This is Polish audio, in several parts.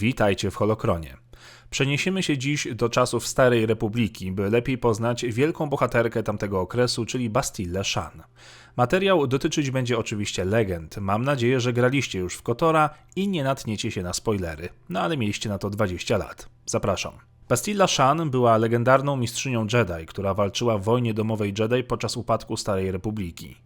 Witajcie w Holokronie. Przeniesiemy się dziś do czasów Starej Republiki, by lepiej poznać wielką bohaterkę tamtego okresu, czyli Bastille Shan. Materiał dotyczyć będzie oczywiście legend. Mam nadzieję, że graliście już w Kotora i nie natniecie się na spoilery. No ale mieliście na to 20 lat. Zapraszam. Bastilla Shan była legendarną mistrzynią Jedi, która walczyła w wojnie domowej Jedi podczas upadku Starej Republiki.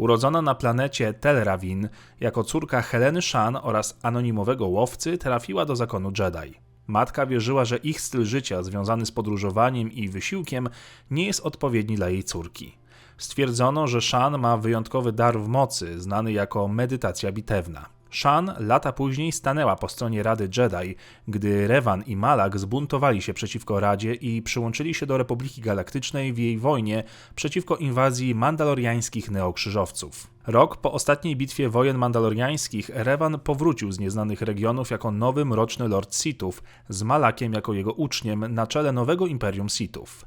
Urodzona na planecie Telravin jako córka Heleny Shan oraz anonimowego łowcy trafiła do zakonu Jedi. Matka wierzyła, że ich styl życia związany z podróżowaniem i wysiłkiem nie jest odpowiedni dla jej córki. Stwierdzono, że Shan ma wyjątkowy dar w mocy, znany jako medytacja bitewna. Shan lata później stanęła po stronie Rady Jedi, gdy Revan i Malak zbuntowali się przeciwko Radzie i przyłączyli się do Republiki Galaktycznej w jej wojnie przeciwko inwazji mandaloriańskich neokrzyżowców. Rok po ostatniej bitwie wojen mandaloriańskich Revan powrócił z nieznanych regionów jako nowy mroczny lord Sithów, z Malakiem jako jego uczniem na czele nowego imperium Sithów.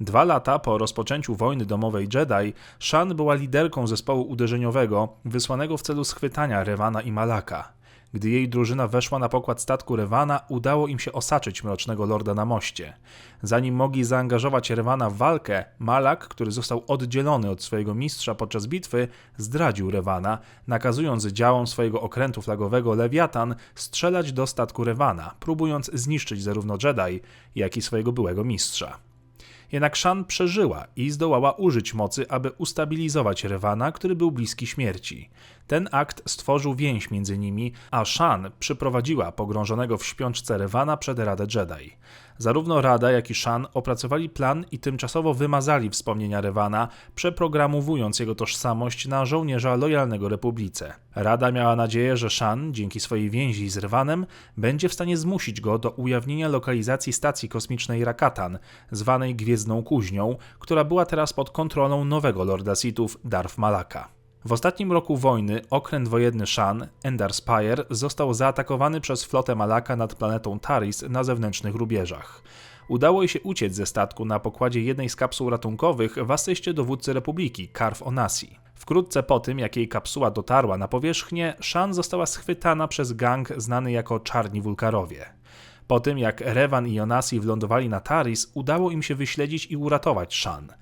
Dwa lata po rozpoczęciu wojny domowej Jedi, Shan była liderką zespołu uderzeniowego wysłanego w celu schwytania Revana i Malaka. Gdy jej drużyna weszła na pokład statku Rewana, udało im się osaczyć Mrocznego Lorda na moście. Zanim mogli zaangażować Rewana w walkę, Malak, który został oddzielony od swojego mistrza podczas bitwy, zdradził Rewana, nakazując działom swojego okrętu flagowego Lewiatan strzelać do statku Rewana, próbując zniszczyć zarówno Jedi, jak i swojego byłego mistrza. Jednak Shan przeżyła i zdołała użyć mocy, aby ustabilizować Rewana, który był bliski śmierci. Ten akt stworzył więź między nimi, a Shan przyprowadziła pogrążonego w śpiączce Rewana przed Radę Jedi. Zarówno Rada, jak i Shan opracowali plan i tymczasowo wymazali wspomnienia Rewana, przeprogramowując jego tożsamość na żołnierza lojalnego Republice. Rada miała nadzieję, że Shan, dzięki swojej więzi z Rewanem, będzie w stanie zmusić go do ujawnienia lokalizacji stacji kosmicznej Rakatan, zwanej Gwiezdną Kuźnią, która była teraz pod kontrolą nowego Lorda Sithów Darth Malaka. W ostatnim roku wojny okręt wojenny Shan, Endar Spire, został zaatakowany przez flotę Malaka nad planetą Taris na zewnętrznych rubieżach. Udało jej się uciec ze statku na pokładzie jednej z kapsuł ratunkowych w asyście dowódcy Republiki, Karf Onasi. Wkrótce po tym, jak jej kapsuła dotarła na powierzchnię, Shan została schwytana przez gang znany jako Czarni Wulkarowie. Po tym, jak Revan i Onasi wlądowali na Taris, udało im się wyśledzić i uratować Shan.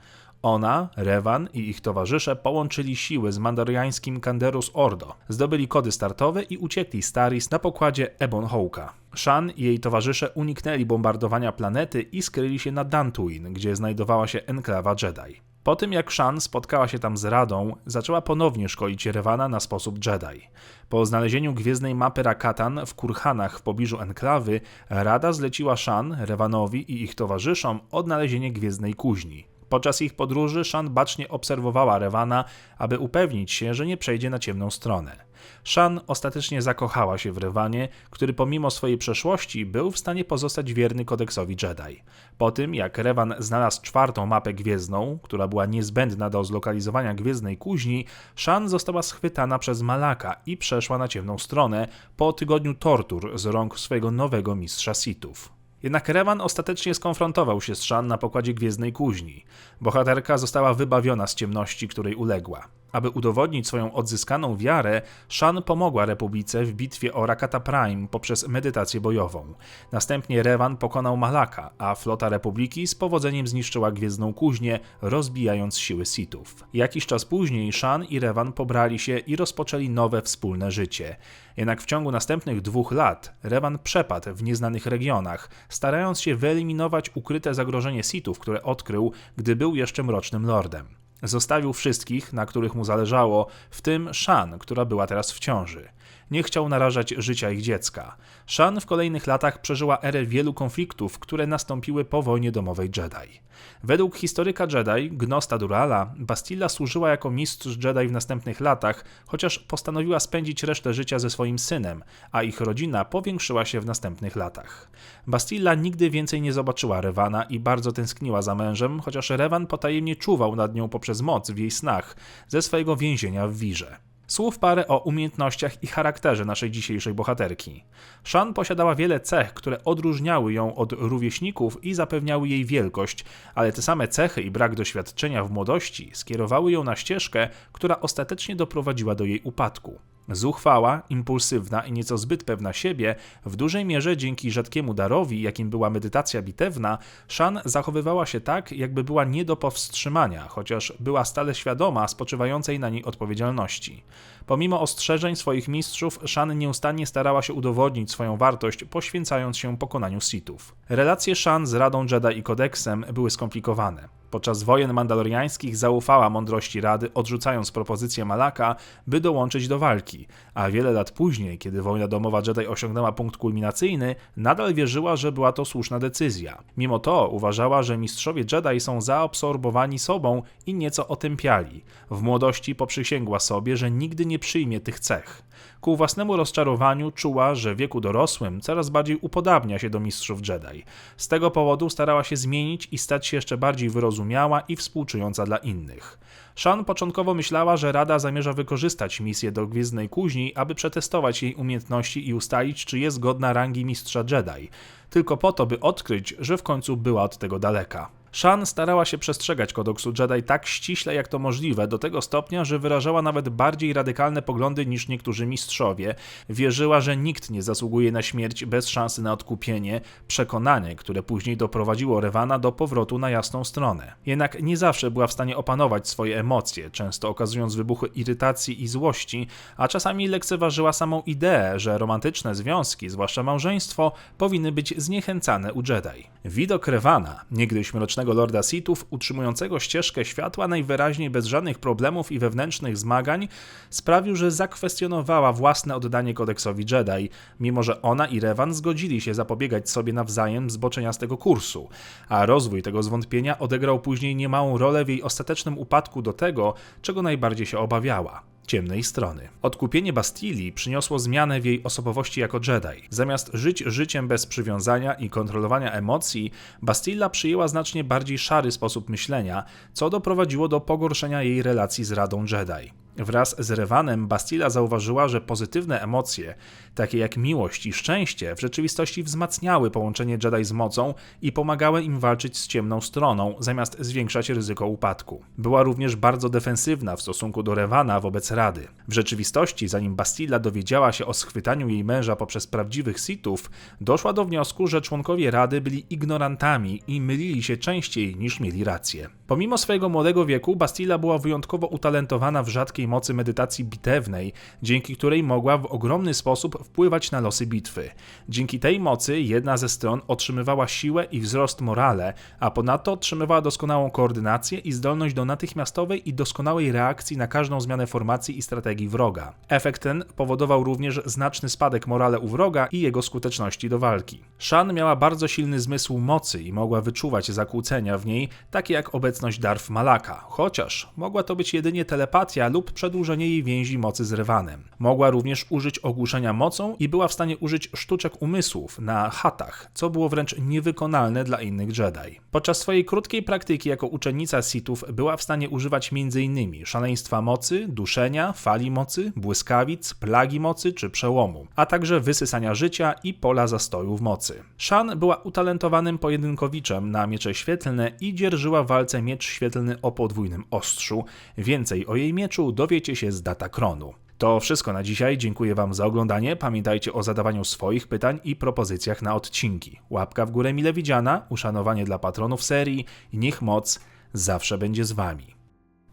Ona, Revan i ich towarzysze połączyli siły z mandariańskim Kanderus Ordo, zdobyli kody startowe i uciekli z Taris na pokładzie Ebon Hawka. Shan i jej towarzysze uniknęli bombardowania planety i skryli się na Dantooine, gdzie znajdowała się enklawa Jedi. Po tym jak Shan spotkała się tam z Radą, zaczęła ponownie szkolić Rewana na sposób Jedi. Po znalezieniu gwiezdnej mapy Rakatan w Kurhanach w pobliżu enklawy, Rada zleciła Shan, Rewanowi i ich towarzyszom odnalezienie gwiezdnej kuźni. Podczas ich podróży Shan bacznie obserwowała Rewana, aby upewnić się, że nie przejdzie na ciemną stronę. Shan ostatecznie zakochała się w Rewanie, który pomimo swojej przeszłości był w stanie pozostać wierny kodeksowi Jedi. Po tym, jak Revan znalazł czwartą mapę gwiezdną, która była niezbędna do zlokalizowania gwiezdnej kuźni, Shan została schwytana przez Malaka i przeszła na ciemną stronę po tygodniu tortur z rąk swojego nowego mistrza Sithów. Jednak Revan ostatecznie skonfrontował się z Shan na pokładzie Gwiezdnej Kuźni. Bohaterka została wybawiona z ciemności, której uległa. Aby udowodnić swoją odzyskaną wiarę, Shan pomogła Republice w bitwie o Rakata Prime poprzez medytację bojową. Następnie Revan pokonał Malaka, a flota Republiki z powodzeniem zniszczyła Gwiezdną Kuźnię, rozbijając siły Sithów. Jakiś czas później Shan i Revan pobrali się i rozpoczęli nowe wspólne życie. Jednak w ciągu następnych dwóch lat Revan przepadł w nieznanych regionach, starając się wyeliminować ukryte zagrożenie Sithów, które odkrył, gdy był jeszcze Mrocznym Lordem. Zostawił wszystkich, na których mu zależało, w tym Shan, która była teraz w ciąży. Nie chciał narażać życia ich dziecka. Shan w kolejnych latach przeżyła erę wielu konfliktów, które nastąpiły po wojnie domowej Jedi. Według historyka Jedi, Gnosta Durala, Bastilla służyła jako mistrz Jedi w następnych latach, chociaż postanowiła spędzić resztę życia ze swoim synem, a ich rodzina powiększyła się w następnych latach. Bastilla nigdy więcej nie zobaczyła Revana i bardzo tęskniła za mężem, chociaż Revan potajemnie czuwał nad nią poprzez moc w jej snach ze swojego więzienia w Wirze. Słów parę o umiejętnościach i charakterze naszej dzisiejszej bohaterki. Shan posiadała wiele cech, które odróżniały ją od rówieśników i zapewniały jej wielkość, ale te same cechy i brak doświadczenia w młodości skierowały ją na ścieżkę, która ostatecznie doprowadziła do jej upadku. Zuchwała, impulsywna i nieco zbyt pewna siebie, w dużej mierze dzięki rzadkiemu darowi, jakim była medytacja bitewna, Shan zachowywała się tak, jakby była nie do powstrzymania, chociaż była stale świadoma spoczywającej na niej odpowiedzialności. Pomimo ostrzeżeń swoich mistrzów, Shan nieustannie starała się udowodnić swoją wartość, poświęcając się pokonaniu Sithów. Relacje Shan z Radą Jedi i Kodeksem były skomplikowane. Podczas wojen mandaloriańskich zaufała mądrości Rady, odrzucając propozycję Malaka, by dołączyć do walki, a wiele lat później, kiedy wojna domowa Jedi osiągnęła punkt kulminacyjny, nadal wierzyła, że była to słuszna decyzja. Mimo to uważała, że mistrzowie Jedi są zaabsorbowani sobą i nieco otępiali. W młodości poprzysięgła sobie, że nigdy nie przyjmie tych cech. Ku własnemu rozczarowaniu czuła, że w wieku dorosłym coraz bardziej upodabnia się do mistrzów Jedi. Z tego powodu starała się zmienić i stać się jeszcze bardziej wyrozumiała i współczująca dla innych. Shan początkowo myślała, że Rada zamierza wykorzystać misję do Gwiezdnej Kuźni, aby przetestować jej umiejętności i ustalić, czy jest godna rangi mistrza Jedi. Tylko po to, by odkryć, że w końcu była od tego daleka. Shan starała się przestrzegać kodeksu Jedi tak ściśle jak to możliwe, do tego stopnia, że wyrażała nawet bardziej radykalne poglądy niż niektórzy mistrzowie. Wierzyła, że nikt nie zasługuje na śmierć bez szansy na odkupienie, przekonanie, które później doprowadziło Rewana do powrotu na jasną stronę. Jednak nie zawsze była w stanie opanować swoje emocje, często okazując wybuchy irytacji i złości, a czasami lekceważyła samą ideę, że romantyczne związki, zwłaszcza małżeństwo, powinny być zniechęcane u Jedi. Widok Rewana, niegdyś mrocznego lorda Sithów, utrzymującego ścieżkę światła najwyraźniej bez żadnych problemów i wewnętrznych zmagań, sprawił, że zakwestionowała własne oddanie kodeksowi Jedi, mimo że ona i Revan zgodzili się zapobiegać sobie nawzajem zboczenia z tego kursu, a rozwój tego zwątpienia odegrał później niemałą rolę w jej ostatecznym upadku do tego, czego najbardziej się obawiała ciemnej strony. Odkupienie Bastilii przyniosło zmianę w jej osobowości jako Jedi. Zamiast żyć życiem bez przywiązania i kontrolowania emocji, Bastilla przyjęła znacznie bardziej szary sposób myślenia, co doprowadziło do pogorszenia jej relacji z Radą Jedi. Wraz z Rewanem Bastilla zauważyła, że pozytywne emocje, takie jak miłość i szczęście, w rzeczywistości wzmacniały połączenie Jedi z mocą i pomagały im walczyć z ciemną stroną, zamiast zwiększać ryzyko upadku. Była również bardzo defensywna w stosunku do Rewana wobec Rady. W rzeczywistości, zanim Bastilla dowiedziała się o schwytaniu jej męża poprzez prawdziwych Sithów, doszła do wniosku, że członkowie Rady byli ignorantami i mylili się częściej niż mieli rację. Pomimo swojego młodego wieku, Bastilla była wyjątkowo utalentowana w rzadkiej mocy medytacji bitewnej, dzięki której mogła w ogromny sposób wpływać na losy bitwy. Dzięki tej mocy jedna ze stron otrzymywała siłę i wzrost morale, a ponadto otrzymywała doskonałą koordynację i zdolność do natychmiastowej i doskonałej reakcji na każdą zmianę formacji i strategii wroga. Efekt ten powodował również znaczny spadek morale u wroga i jego skuteczności do walki. Shan miała bardzo silny zmysł mocy i mogła wyczuwać zakłócenia w niej, takie jak obecność Darf Malaka, chociaż mogła to być jedynie telepatia lub przedłużenie jej więzi mocy z Rywanem. Mogła również użyć ogłuszenia mocą i była w stanie użyć sztuczek umysłów na hatach, co było wręcz niewykonalne dla innych Jedi. Podczas swojej krótkiej praktyki jako uczennica Sithów była w stanie używać m.in. szaleństwa mocy, duszenia, fali mocy, błyskawic, plagi mocy czy przełomu, a także wysysania życia i pola zastoju w mocy. Shan była utalentowanym pojedynkowiczem na miecze świetlne i dzierżyła w walce miecz świetlny o podwójnym ostrzu. Więcej o jej mieczu dowiecie się z Datakronu. To wszystko na dzisiaj. Dziękuję Wam za oglądanie. Pamiętajcie o zadawaniu swoich pytań i propozycjach na odcinki. Łapka w górę mile widziana, uszanowanie dla patronów serii i niech moc zawsze będzie z Wami.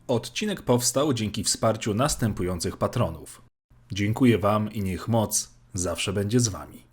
Odcinek powstał dzięki wsparciu następujących patronów. Dziękuję Wam i niech moc zawsze będzie z Wami.